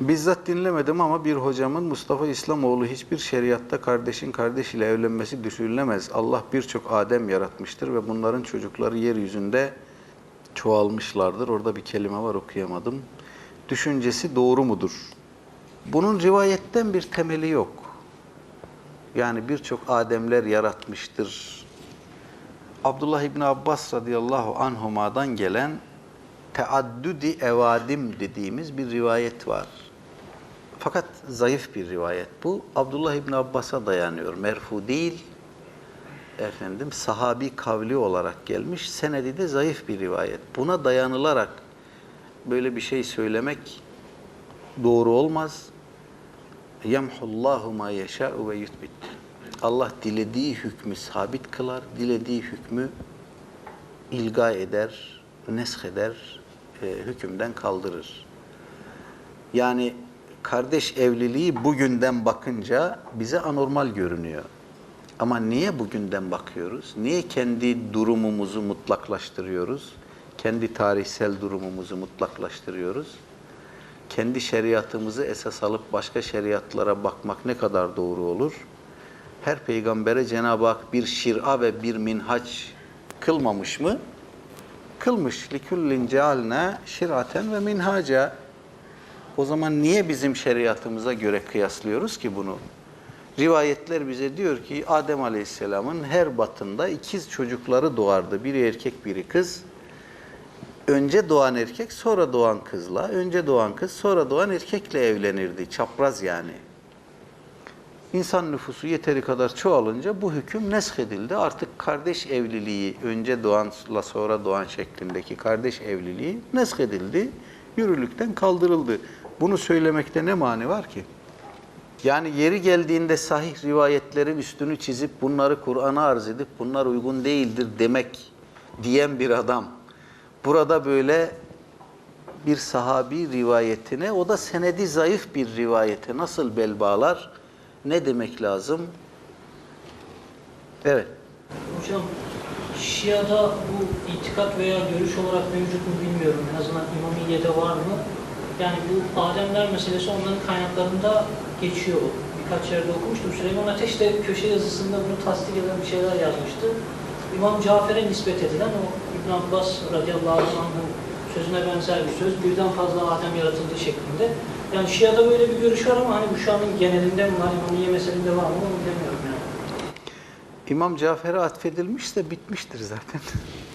Bizzat dinlemedim ama bir hocamın Mustafa İslamoğlu hiçbir şeriatta kardeşin kardeş ile evlenmesi düşünülemez. Allah birçok Adem yaratmıştır ve bunların çocukları yeryüzünde çoğalmışlardır. Orada bir kelime var okuyamadım. Düşüncesi doğru mudur? Bunun rivayetten bir temeli yok. Yani birçok Ademler yaratmıştır. Abdullah İbni Abbas radıyallahu anhuma'dan gelen teaddüdi evadim dediğimiz bir rivayet var. Fakat zayıf bir rivayet bu. Abdullah İbni Abbas'a dayanıyor. Merfu değil, efendim sahabi kavli olarak gelmiş. Senedi de zayıf bir rivayet. Buna dayanılarak böyle bir şey söylemek doğru olmaz. Yemhullahu ma yeşâ'u ve yutbit. Allah dilediği hükmü sabit kılar, dilediği hükmü ilga eder, nesk eder, e, hükümden kaldırır. Yani kardeş evliliği bugünden bakınca bize anormal görünüyor. Ama niye bugünden bakıyoruz? Niye kendi durumumuzu mutlaklaştırıyoruz? Kendi tarihsel durumumuzu mutlaklaştırıyoruz? Kendi şeriatımızı esas alıp başka şeriatlara bakmak ne kadar doğru olur? Her peygambere Cenab-ı Hak bir şir'a ve bir minhaç kılmamış mı? Kılmış. لِكُلِّنْ جَعَلْنَا şiraten ve minhaca. O zaman niye bizim şeriatımıza göre kıyaslıyoruz ki bunu? Rivayetler bize diyor ki Adem Aleyhisselam'ın her batında ikiz çocukları doğardı. Biri erkek, biri kız. Önce doğan erkek, sonra doğan kızla, önce doğan kız, sonra doğan erkekle evlenirdi. Çapraz yani. İnsan nüfusu yeteri kadar çoğalınca bu hüküm nesk edildi. Artık kardeş evliliği, önce doğanla sonra doğan şeklindeki kardeş evliliği nesk edildi. Yürürlükten kaldırıldı. Bunu söylemekte ne mani var ki? Yani yeri geldiğinde sahih rivayetlerin üstünü çizip bunları Kur'an'a arz edip bunlar uygun değildir demek diyen bir adam. Burada böyle bir sahabi rivayetine, o da senedi zayıf bir rivayete nasıl bel bağlar? Ne demek lazım? Evet. Hocam Şia'da bu itikat veya görüş olarak mevcut mu bilmiyorum. En azından İmamiye'de var mı? Yani bu Ademler meselesi onların kaynaklarında geçiyor. Birkaç yerde okumuştum. Süleyman Ateş de köşe yazısında bunu tasdik eden bir şeyler yazmıştı. İmam Cafer'e nispet edilen o İbn Abbas radıyallahu anh'ın sözüne benzer bir söz. Birden fazla Adem yaratıldığı şeklinde. Yani Şia'da böyle bir görüş var ama hani bu şu anın genelinde mi var, İmamiye meselinde var mı onu bilemiyorum yani. İmam Cafer'e atfedilmişse bitmiştir zaten.